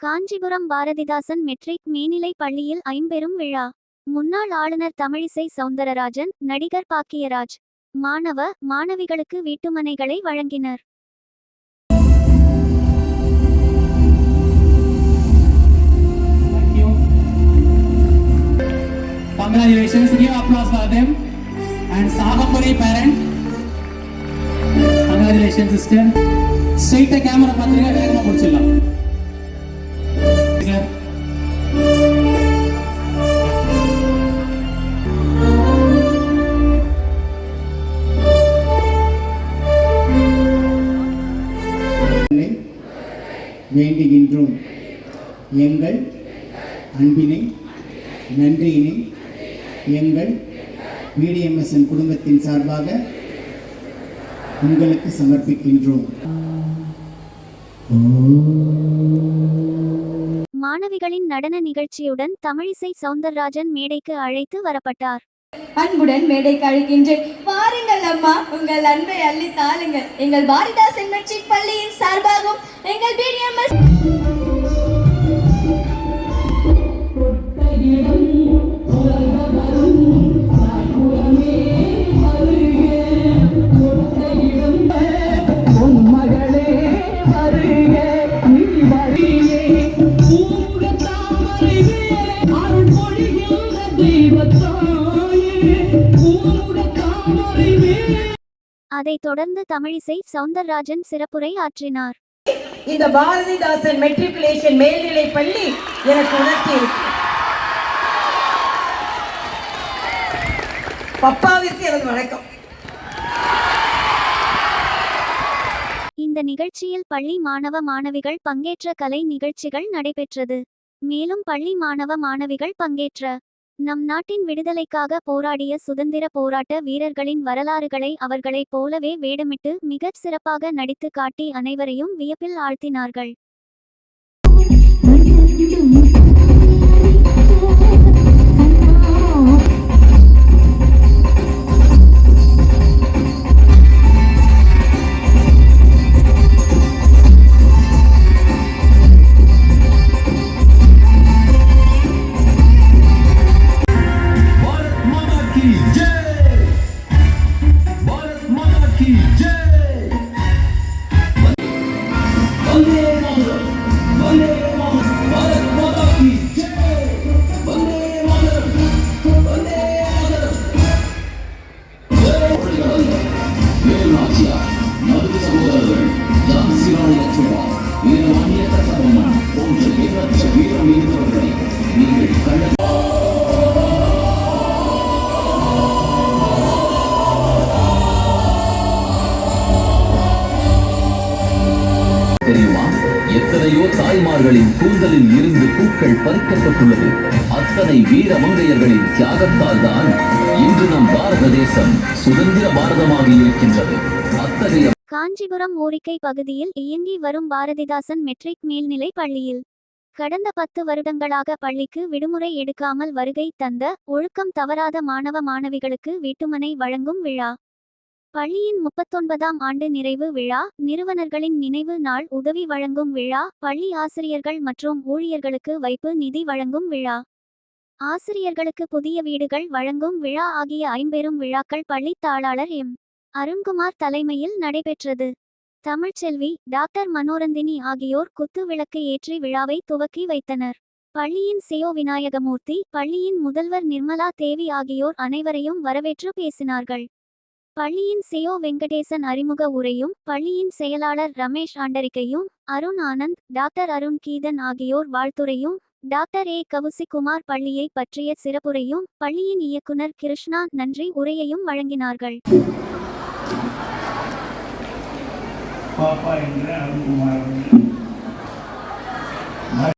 Kanchipuram Bharathidasan matric மேனிலை பள்ளியில் ஐம்பெரும் விழா முன்னாள் ஆளுநர் தமிழிசை சவுந்தரராஜன் நடிகர் பாக்கியராஜ் மாணவ மாணவிகளுக்கு வீட்டுமனைகளை வழங்கினர் Congratulations. Give applause for them. And Sagapuri parent. Congratulations, sister. Straight a camera பார்த்துருங்க வேகமாக முடிச்சிடலாம் உங்களை வேண்டுகின்றோம். எங்கள் அன்பினை நன்றியினை எங்கள் பிடிஎம்எஸ்என் குடும்பத்தின் சார்பாக உங்களுக்கு சமர்ப்பிக்கின்றோம். மாணவிகளின் நடன நிகழ்ச்சியுடன் தமிழிசை சவுந்தரராஜன் மேடைக்கு அழைத்து வரப்பட்டார். அன்புடன் மேடைக்கு அழைக்கின்றேன் வாருங்கள் அம்மா உங்கள் அன்பை அள்ளி தாளுங்கள். எங்கள் பாரதிதாசன் மெட்ரிக் பள்ளியின் சார்பாகவும் எங்கள் பிடிஎம்எஸ் தெய்வத்தோ. அதைத் தொடர்ந்து தமிழிசை சவுந்தரராஜன் சிறப்புரை ஆற்றினார். இந்த பாரதிதாசன் மெட்ரிகுலேஷன் மேல்நிலை பள்ளி எனக்கு உணர்த்தி பப்பாவிற்கு எனது வணக்கம். இந்த நிகழ்ச்சியில் பள்ளி மாணவ மாணவிகள் பங்கேற்ற கலை நிகழ்ச்சிகள் நடைபெற்றது. மேலும் பள்ளி மாணவ மாணவிகள் பங்கேற்ற நம் நாட்டின் விடுதலைக்காக போராடிய சுதந்திர போராட்ட வீரர்களின் வரலாறுகளை அவர்களைப் போலவே வேடமிட்டு மிகச் சிறப்பாக நடித்து காட்டி அனைவரையும் வியப்பில் ஆழ்த்தினார்கள். எத்தனையோ தாய்மார்களின் கூந்தலில் இருந்து பூக்கள் பறிக்கப்பட்டுள்ளது. அத்தனை வீர மங்கையர்களின் தியாகத்தால் தான் இன்று நம் பாரத தேசம் சுதந்திர பாரதமாக இருக்கின்றது. அத்தகைய காஞ்சிபுரம் ஊரிக்கை பகுதியில் இயங்கி வரும் பாரதிதாசன் மெட்ரிக் மேல்நிலை பள்ளியில் கடந்த பத்து வருடங்களாக பள்ளிக்கு விடுமுறை எடுக்காமல் வருகை தந்த ஒழுக்கம் தவறாத மாணவ மாணவிகளுக்கு வீட்டுமனை வழங்கும் விழா. பள்ளியின் முப்பத்தொன்பதாம் ஆண்டு நிறைவு விழா நிறுவனர்களின் நினைவு நாள் உதவி வழங்கும் விழா பள்ளி ஆசிரியர்கள் மற்றும் ஊழியர்களுக்கு வைப்பு நிதி வழங்கும் விழா. ஆசிரியர்களுக்கு புதிய வீடுகள் வழங்கும் விழா ஆகிய ஐம்பெரும் விழாக்கள் பள்ளி தாளாளர் எம். அருண்குமார் தலைமையில் நடைபெற்றது. தமிழ்ச்செல்வி டாக்டர் மனோரந்தினி ஆகியோர் குத்து விளக்கு ஏற்றி விழாவை துவக்கி வைத்தனர். பள்ளியின் சியோ விநாயகமூர்த்தி பள்ளியின் முதல்வர் நிர்மலா தேவி ஆகியோர் அனைவரையும் வரவேற்று பேசினார்கள். பள்ளியின் சியோ வெங்கடேசன் அறிமுக உரையும் பள்ளியின் செயலாளர் ரமேஷ் ஆண்டரிக்கையும் அருண் ஆனந்த் டாக்டர் அருண் கீதன் ஆகியோர் வாழ்த்துரையும் டாக்டர் ஏ கவுசிகுமார் பள்ளியை பற்றிய சிறப்புரையும் பள்ளியின் இயக்குனர் கிருஷ்ணா நன்றி உரையையும் வழங்கினார்கள். பாப்பா என்கிற அருண்குமார்